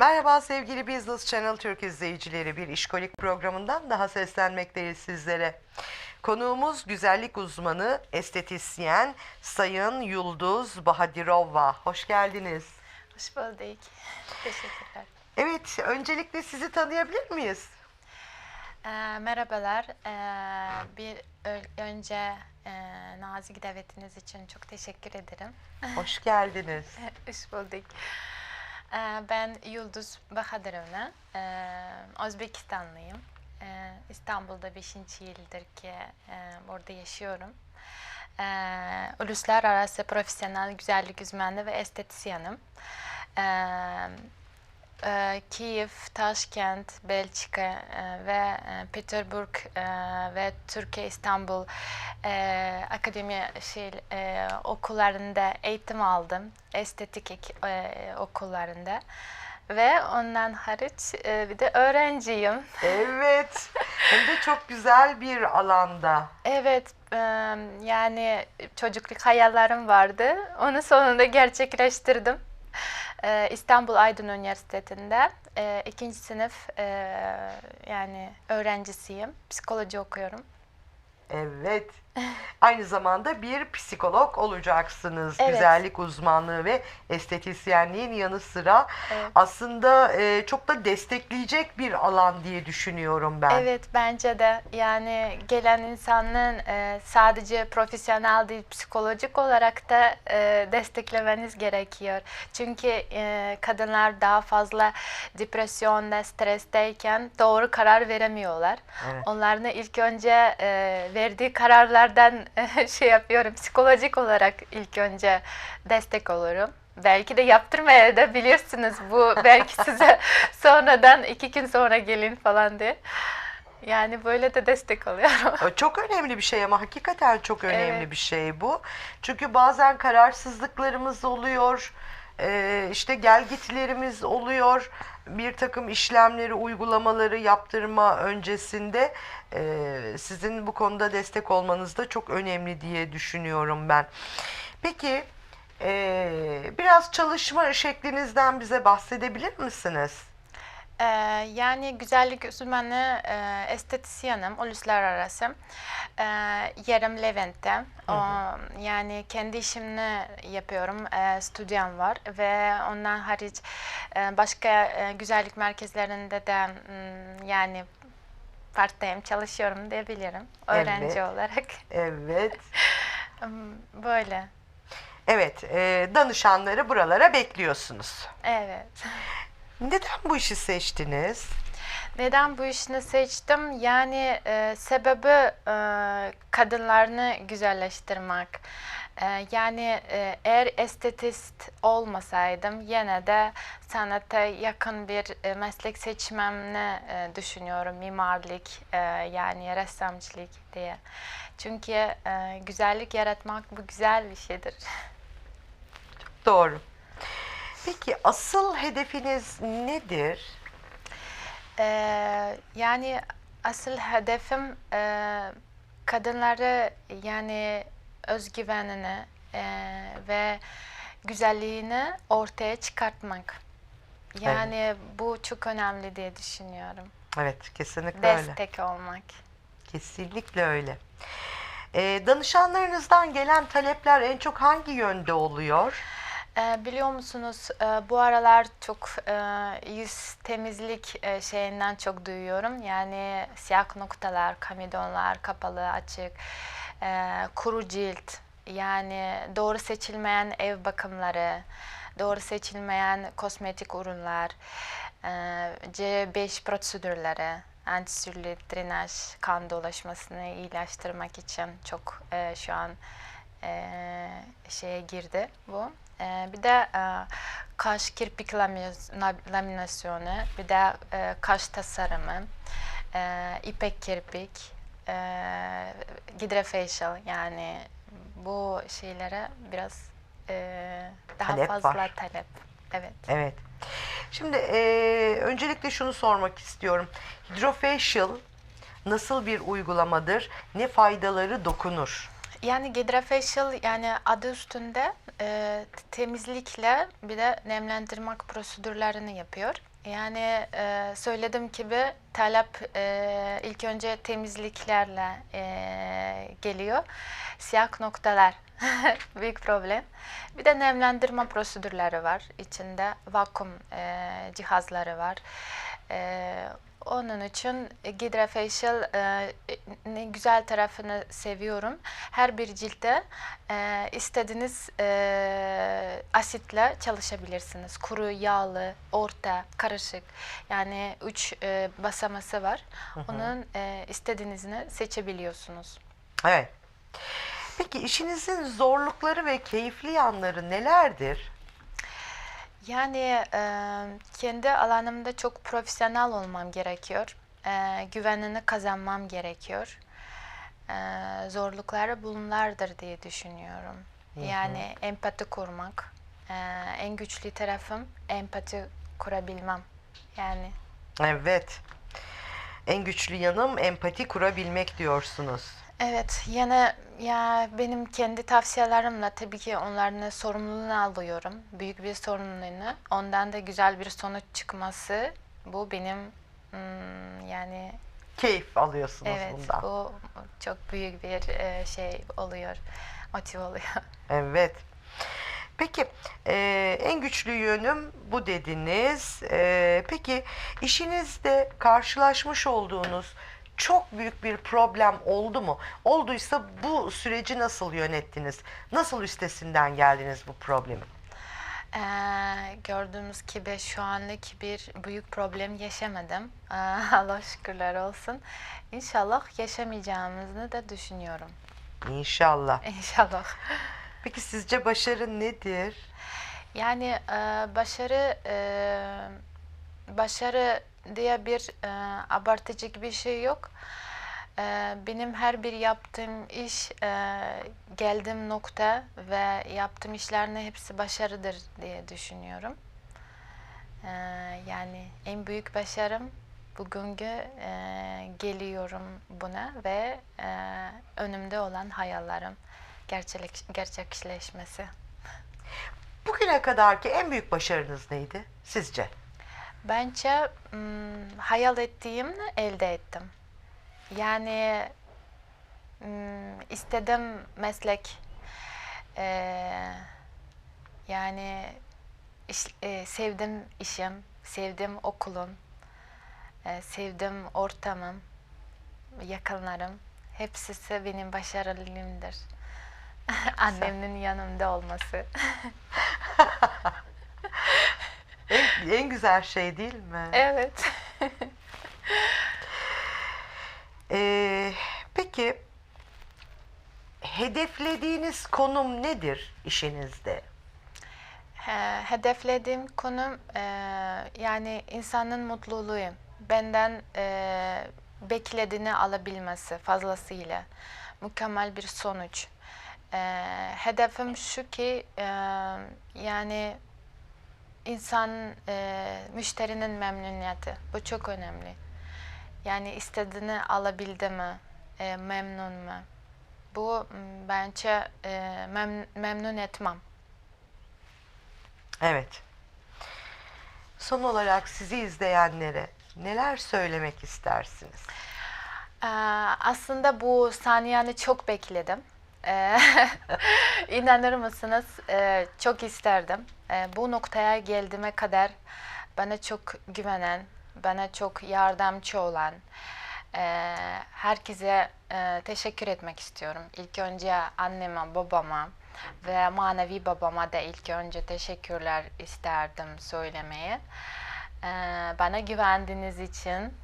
Merhaba sevgili Business Channel Türk izleyicileri. Bir işkolik programından daha seslenmekteyiz sizlere. Konuğumuz güzellik uzmanı, estetisyen Sayın Yulduz Bahadirova. Hoş geldiniz. Hoş bulduk. Teşekkürler. Evet, öncelikle sizi tanıyabilir miyiz? Ee, merhabalar. Ee, bir önce e, nazik davetiniz için çok teşekkür ederim. Hoş geldiniz. Hoş bulduk. Ee, ben Yıldız Bahadırovna. Ee, Özbekistanlıyım. Ee, İstanbul'da 5. yıldır ki e, burada yaşıyorum. Ee, uluslararası profesyonel güzellik uzmanı ve estetisyenim. E, Kiev, Taşkent, Belçika e, ve e, Peterburg e, ve Türkiye İstanbul e, akademi şey e, okullarında eğitim aldım. Estetik e, okullarında. Ve ondan hariç e, bir de öğrenciyim. Evet, hem de çok güzel bir alanda. Evet, e, yani çocukluk hayallerim vardı. Onu sonunda gerçekleştirdim. E, İstanbul Aydın Üniversitesi'nde e, ikinci sınıf e, yani öğrencisiyim. Psikoloji okuyorum. Evet. Aynı zamanda bir psikolog olacaksınız. Evet. Güzellik uzmanlığı ve estetisyenliğin yanı sıra Evet. aslında e, çok da destekleyecek bir alan diye düşünüyorum ben. Evet bence de yani gelen insanın e, sadece profesyonel değil psikolojik olarak da e, desteklemeniz gerekiyor. Çünkü e, kadınlar daha fazla depresyonda, stresteyken doğru karar veremiyorlar. Evet. Onların ilk önce e, verdiği kararlardan e, şey yapıyorum psikolojik olarak ilk önce destek olurum. Belki de yaptırmaya da bilirsiniz bu belki size sonradan iki gün sonra gelin falan diye. Yani böyle de destek oluyorum. O Çok önemli bir şey ama hakikaten çok önemli Evet. bir şey bu. Çünkü bazen kararsızlıklarımız oluyor, işte gelgitlerimiz oluyor. Bir takım işlemleri, uygulamaları yaptırma öncesinde e, sizin bu konuda destek olmanız da çok önemli diye düşünüyorum ben. Peki e, biraz çalışma şeklinizden bize bahsedebilir misiniz? Ee, yani güzellik uzmanı, e, estetisyenim, uluslararası. Ee, yerim Levent'te. O, yani kendi işimi yapıyorum. Ee, stüdyom var ve ondan hariç e, başka e, güzellik merkezlerinde de mm, yani part time çalışıyorum diyebilirim. Öğrenci Evet. olarak. Evet. Hmm, Böyle. Evet, e, danışanları buralara bekliyorsunuz. Evet. Neden bu işi seçtiniz? Neden bu işini seçtim? Yani e, sebebi e, kadınlarını güzelleştirmek. E, yani e, eğer estetist olmasaydım yine de sanata yakın bir e, meslek seçmemni e, düşünüyorum. Mimarlık e, yani ressamcılık diye. Çünkü e, güzellik yaratmak bu güzel bir şeydir. Doğru. Peki asıl hedefiniz nedir? Ee, yani asıl hedefim e, kadınları yani özgüvenini e, ve güzelliğini ortaya çıkartmak. Yani bu çok önemli diye düşünüyorum. Evet, kesinlikle öyle. Destek olmak. Kesinlikle öyle. E, danışanlarınızdan gelen talepler en çok hangi yönde oluyor? Ee, biliyor musunuz e, bu aralar çok e, yüz temizlik e, şeyinden çok duyuyorum. Yani siyah noktalar, kamidonlar, kapalı, açık, e, kuru cilt, yani doğru seçilmeyen ev bakımları, doğru seçilmeyen kosmetik ürünler, e, C5 prosedürleri, antisürlit, drenaj, kan dolaşmasını iyileştirmek için çok şu an şeye girdi bu. E, bir de e, kaş kirpik laminasyonu, bir de e, kaş tasarımı, e, ipek kirpik, e, hidrofacial yani bu şeylere biraz e, daha Talep fazla var. talep. Evet. Evet. Şimdi e, öncelikle şunu sormak istiyorum. Hydrofacial nasıl bir uygulamadır? Ne faydaları dokunur? Yani hidrofacial yani adı üstünde e, temizlikle bir de nemlendirmek prosedürlerini yapıyor. Yani e, söylediğim gibi talep e, ilk önce temizliklerle e, geliyor. Siyah noktalar büyük problem. Bir de nemlendirme prosedürleri var. İçinde vakum e, cihazları var. E, onun için Gidrafacial e, ne güzel tarafını seviyorum. Her bir ciltte e, istediğiniz e, asitle çalışabilirsiniz. Kuru, yağlı, orta, karışık. Yani üç e, basaması var. Onun e, istediğinizi seçebiliyorsunuz. Evet. Peki işinizin zorlukları ve keyifli yanları nelerdir? Yani e, kendi alanımda çok profesyonel olmam gerekiyor. E, güvenini kazanmam gerekiyor. E, zorlukları bunlardır diye düşünüyorum. Yani empati kurmak. E, en güçlü tarafım empati kurabilmem. Yani Evet. En güçlü yanım empati kurabilmek diyorsunuz. Evet, yine ya benim kendi tavsiyelerimle tabii ki onların sorumluluğunu alıyorum. Büyük bir sorumluluğunu. Ondan da güzel bir sonuç çıkması bu benim hmm, yani Keyif alıyorsunuz evet bundan. bu çok büyük bir e, şey oluyor. Motive oluyor. Evet. Peki e, en güçlü yönüm bu dediniz. E, peki işinizde karşılaşmış olduğunuz çok büyük bir problem oldu mu? Olduysa bu süreci nasıl yönettiniz? Nasıl üstesinden geldiniz bu problemin? Ee, gördüğümüz gibi şu anlık bir büyük problem yaşamadım. Ee, Allah şükürler olsun. İnşallah yaşamayacağımızı da düşünüyorum. İnşallah. İnşallah. Peki sizce başarı nedir? Yani e, başarı e, başarı diye bir e, abartıcı bir şey yok. E, benim her bir yaptığım iş e, geldiğim nokta ve yaptığım işlerin hepsi başarıdır diye düşünüyorum. E, yani en büyük başarım bugünkü e, geliyorum buna ve e, önümde olan hayallerim gerçek, gerçekleşmesi. Bugüne kadarki en büyük başarınız neydi sizce? Bence hmm, hayal ettiğimi elde ettim. Yani hmm, istediğim meslek eee, yani iş- eee, sevdiğim işim, sevdiğim okulum, eee, sevdiğim ortamım, yakınlarım hepsi benim başarılımdır. Annemin yanımda olması. En, güzel şey değil mi? evet. Ee, peki hedeflediğiniz konum nedir işinizde? He- hedeflediğim konum e, yani insanın mutluluğu. Benden e, beklediğini alabilmesi fazlasıyla. Mükemmel bir sonuç. E, hedefim şu ki e, yani insan e, müşterinin memnuniyeti. Bu çok önemli. Yani istediğini alabildi mi? E, memnun mu? Bu bence e, mem- memnun etmem. Evet. Son olarak sizi izleyenlere neler söylemek istersiniz? Ee, aslında bu saniyeni çok bekledim. Ee, İnanır mısınız? Ee, çok isterdim. Ee, bu noktaya geldiğime kadar bana çok güvenen, bana çok yardımcı olan e, herkese e, teşekkür etmek istiyorum. İlk önce anneme, babama ve manevi babama da ilk önce teşekkürler isterdim söylemeye. Ee, bana güvendiğiniz için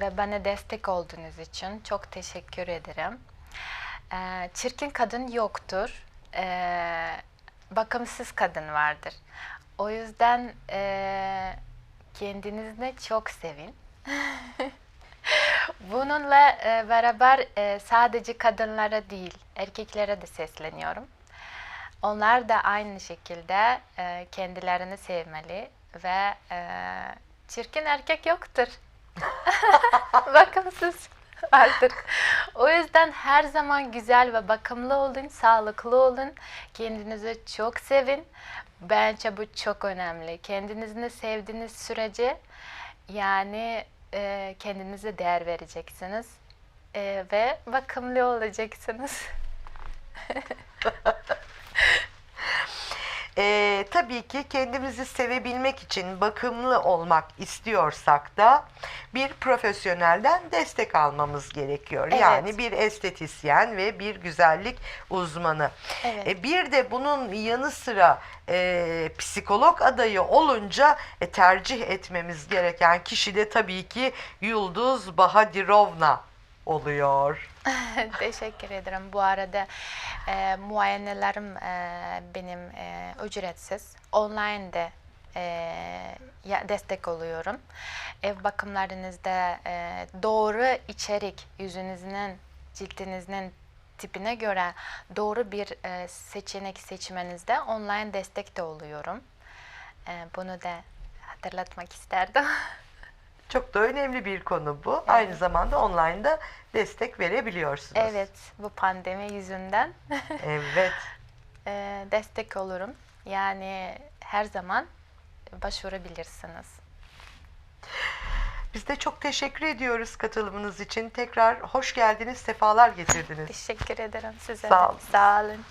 ve bana destek olduğunuz için çok teşekkür ederim. Ee, çirkin kadın yoktur. Ee, bakımsız kadın vardır. O yüzden e, kendinizi çok sevin. Bununla e, beraber e, sadece kadınlara değil, erkeklere de sesleniyorum. Onlar da aynı şekilde e, kendilerini sevmeli ve e, çirkin erkek yoktur. Bakımsız vardır. O yüzden her zaman güzel ve bakımlı olun, sağlıklı olun. Kendinizi çok sevin. Bence bu çok önemli. Kendinizi sevdiğiniz sürece yani e, kendinize değer vereceksiniz E, ve bakımlı olacaksınız. Ee, tabii ki kendimizi sevebilmek için bakımlı olmak istiyorsak da bir profesyonelden destek almamız gerekiyor. Evet. Yani bir estetisyen ve bir güzellik uzmanı. Evet. E, bir de bunun yanı sıra e, psikolog adayı olunca e, tercih etmemiz gereken kişi de tabii ki Yıldız Bahadirovna oluyor. Teşekkür ederim. Bu arada e, muayenelerim e, benim e, ücretsiz. Online de e, destek oluyorum. Ev bakımlarınızda e, doğru içerik yüzünüzün, cildinizin tipine göre doğru bir e, seçenek seçmenizde online destek de oluyorum. E, bunu da hatırlatmak isterdim. Çok da önemli bir konu bu. Aynı zamanda online'da destek verebiliyorsunuz. evet, bu pandemi yüzünden. Evet. e, destek olurum. Yani her zaman başvurabilirsiniz. Biz de çok teşekkür ediyoruz katılımınız için. Tekrar hoş geldiniz, sefalar getirdiniz. Teşekkür ederim size Sağ olun. Sağ olun.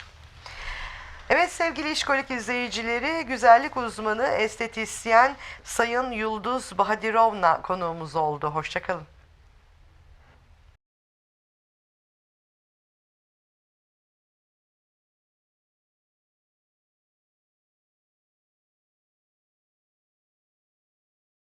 Evet sevgili işkolik izleyicileri, güzellik uzmanı, estetisyen Sayın Yıldız Bahadirovna konuğumuz oldu. Hoşçakalın.